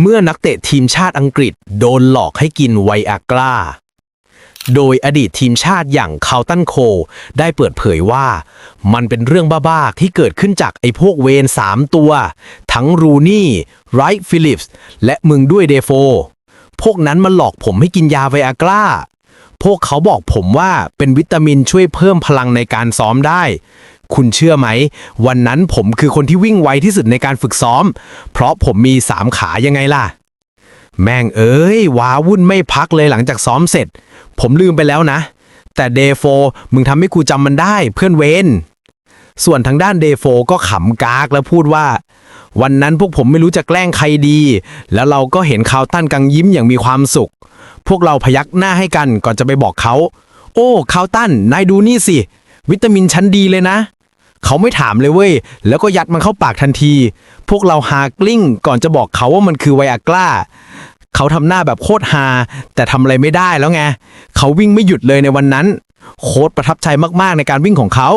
เมื่อนักเตะทีมชาติอังกฤษโดนหลอกให้กินไวอากราโดยอดีตทีมชาติอย่างคาวตันโค ได้เปิดเผยว่า มันเป็นเรื่องบ้าๆ ที่เกิดขึ้นจากไอ้พวกเวนสามตัว ทั้งรูนี่ไรท์ฟิลิปส์และมึงด้วยเดโฟ พวกนั้นมันหลอกผมให้กินยาไวอากราพวกเขาบอกผมว่าเป็นวิตามินช่วยเพิ่มพลังในการซ้อมได้ คุณเชื่อไหม วันนั้นผมคือคนที่วิ่งไวที่สุดในการฝึกซ้อม เพราะผมมีสามขายังไงล่ะ แม่งเอ้ยว้าวุ่นไม่พักเลยหลังจากซ้อมเสร็จ ผมลืมไปแล้วนะ แต่เดโฟมึงทำให้กูจำมันได้เพื่อนเวนส่วนทางด้านเดโฟก็ขำกากแล้วพูดว่า วันนั้นพวกผมไม่รู้จะแกล้งใครดี แล้วเราก็เห็นคาวตันกังยิ้มอย่างมีความสุข พวกเราพยักหน้าให้กันก่อนจะไปบอกเขา โอ้คาวตันนายดูนี่สิ วิตามินชั้นดีเลยนะ เขาไม่ถามเลยเว้ย แล้วก็ยัดมันเข้าปากทันที พวกเราหากลิ้งก่อนจะบอกเขาว่ามันคือไวอากร้าเขาทำหน้าแบบโคตรฮาแต่ทำอะไรไม่ได้แล้วไง เขาวิ่งไม่หยุดเลยในวันนั้น โคตรประทับใจมากๆในการวิ่งของเขา